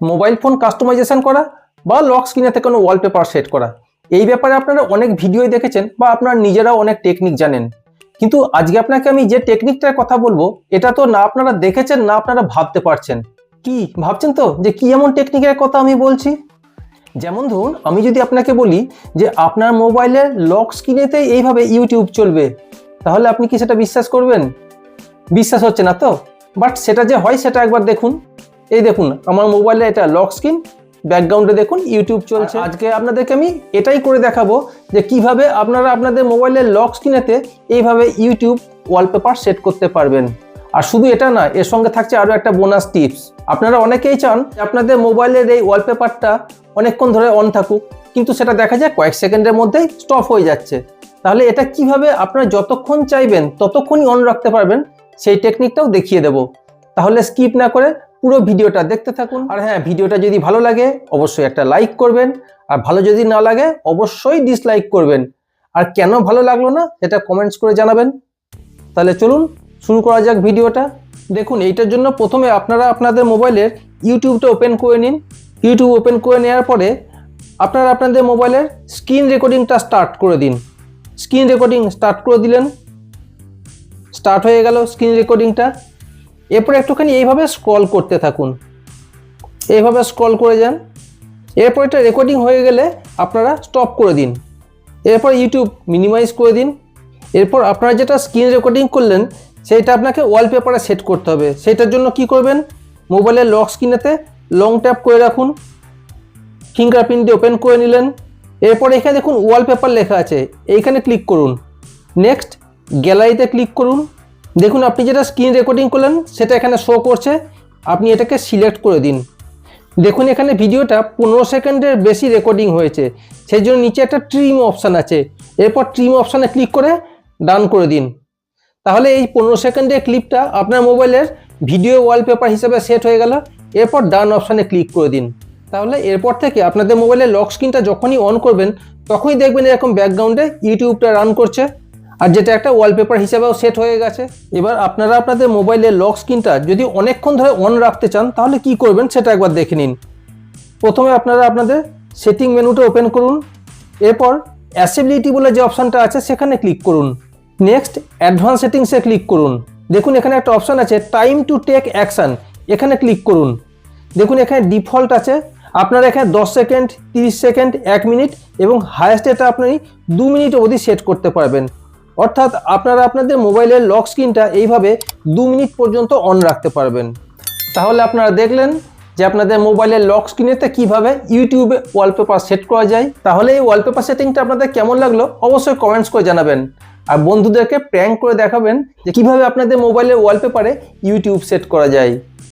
Mobile phone customisation করা বা lock স্ক্রিনেতে কোনো ওয়ালপেপার সেট করা। এই ব্যাপারে আপনারা অনেক ভিডিওই দেখেছেন বা আপনারা নিজেরাও অনেক টেকনিক জানেন। কিন্তু আজকে আপনাকে আমি যে টেকনিকটার কথা বলব, এটা তো না আপনারা দেখেছেন, না আপনারা ভাবতে পারছেন। কি, ভাবছেন তো যে কি এমন টেকনিকের কথা আমি বলছি? যেমন ধরুন, আমি যদি আপনাকে বলি যে আপনার মোবাইলের লক স্ক্রিনেতে এইভাবে ইউটিউব চলবে, তাহলে আপনি কি সেটা বিশ্বাস করবেন? বিশ্বাস হচ্ছে না তো? বাট সেটা যে হয়, সেটা একবার দেখুন। এই দেখুন, আমার মোবাইলে এটা লক স্ক্রিন ব্যাকগ্রাউন্ডে দেখুন ইউটিউব চলছে। আজকে আপনাদেরকে আমি এটাই করে দেখাবো যে কীভাবে আপনারা আপনাদের মোবাইলের লক স্ক্রিনেতে এইভাবে ইউটিউব ওয়ালপেপার সেট করতে পারবেন। আর শুধু এটা না, এর সঙ্গে থাকছে আরও একটা বোনাস টিপস আপনারা অনেকেই চান আপনাদের মোবাইলের এই ওয়ালপেপারটা অনেকক্ষণ ধরে অন থাকুক, কিন্তু সেটা দেখা যায় কয়েক সেকেন্ডের মধ্যেই স্টপ হয়ে যাচ্ছে। তাহলে এটা কীভাবে আপনারা যতক্ষণ চাইবেন, ততক্ষণই অন রাখতে পারবেন, সেই টেকনিকটাও দেখিয়ে দেব। তাহলে স্কিপ না করে পুরো ভিডিওটা দেখতে থাকুন। আর হ্যাঁ ভিডিওটা যদি ভালো লাগে, অবশ্যই একটা লাইক করবেন। আর ভালো যদি না লাগে, অবশ্যই ডিসলাইক করবেন। আর কেন ভালো লাগল না, সেটা কমেন্টস করে জানাবেন। তাহলে চলুন, শুরু করা যাক ভিডিওটা। দেখুন, এইটার জন্য প্রথমে আপনারা আপনাদের মোবাইলের ইউটিউবটা ওপেন করে নিন। ইউটিউব ওপেন করে নেওয়ার পরে আপনারা আপনাদের মোবাইলের স্ক্রিন রেকর্ডিংটা স্টার্ট করে দিন। স্ক্রিন রেকর্ডিং স্টার্ট করে দিলেন। স্টার্ট হয়ে গেল স্ক্রিন রেকর্ডিংটা এরপর একটুখানি এইভাবে স্ক্রল করতে থাকুন। এইভাবে স্ক্রল করে যান। এরপর এটা রেকর্ডিং হয়ে গেলে আপনারা স্টপ করে দিন। এরপর ইউটিউব মিনিমাইজ করে দিন। এরপর আপনারা যেটা স্ক্রিন রেকর্ডিং করলেন, সেইটা আপনাকে ওয়ালপেপারে সেট করতে হবে। সেটার জন্য কি করবেন? মোবাইলের লক স্ক্রিনেতে লং ট্যাপ করে রাখুন। ফিঙ্গারপ্রিন্ট দিয়ে ওপেন করে নিলেন। এরপর এখানে দেখুন ওয়ালপেপার লেখা আছে। এইখানে ক্লিক করুন। নেক্সট গ্যালারিতে ক্লিক করুন। দেখুন, আপনি যেটা স্ক্রিন রেকর্ডিং করলেন, সেটা এখানে শো করছে। আপনি এটাকে সিলেক্ট করে দিন। দেখুন, এখানে ভিডিওটা পনেরো সেকেন্ডের বেশি রেকর্ডিং হয়েছে। সেই জন্য নিচে একটা ট্রিম অপশান আছে। এরপর ট্রিম অপশানে ক্লিক করে ডান করে দিন। তাহলে এই পনেরো সেকেন্ডের ক্লিপটা আপনার মোবাইলের ভিডিও ওয়ালপেপার হিসেবে সেট হয়ে গেল। এরপর ডান অপশানে ক্লিক করে দিন। তাহলে এরপর থেকে আপনাদের মোবাইলের লক স্ক্রিনটা যখনই অন করবেন, তখনই দেখবেন এরকম ব্যাকগ্রাউন্ডে ইউটিউবটা রান করছে। আর যেটা একটা ওয়ালপেপার হিসেবেও সেট হয়ে গেছে। এবার আপনারা আপনাদের মোবাইলের লক স্ক্রিনটা যদি অনেকক্ষণ ধরে অন রাখতে চান, তাহলে কি করবেন সেটা একবার দেখে নিন। প্রথমে আপনারা আপনাদের সেটিং মেনুটা ওপেন করুন। এরপর অ্যাসেবিলিটি বলে যে অপশানটা আছে, সেখানে ক্লিক করুন। নেক্সট অ্যাডভান্স সেটিংসে ক্লিক করুন। দেখুন, এখানে একটা অপশান আছে টাইম টু টেক অ্যাকশান এখানে ক্লিক করুন। দেখুন, এখানে ডিফল্ট আছে। আপনারা এখানে দশ সেকেন্ড তিরিশ সেকেন্ড এক মিনিট এবং হায়েস্ট এটা আপনি দু মিনিট অবধি সেট করতে পারবেন। অর্থাৎ আপনারা আপনাদের মোবাইলের লক স্ক্রিনটা এইভাবে দু মিনিট পর্যন্ত অন রাখতে পারবেন। তাহলে আপনারা দেখলেন যে আপনাদের মোবাইলের লক স্ক্রিনেতে কীভাবে ইউটিউবে ওয়ালপেপার সেট করা যায়। তাহলে এই ওয়ালপেপার সেটিংটা আপনাদের কেমন লাগল অবশ্যই কমেন্টস করে জানাবেন। আর বন্ধুদেরকে প্র্যাঙ্ক করে দেখাবেন যে কীভাবে আপনাদের মোবাইলের ওয়ালপেপারে ইউটিউব সেট করা যায়।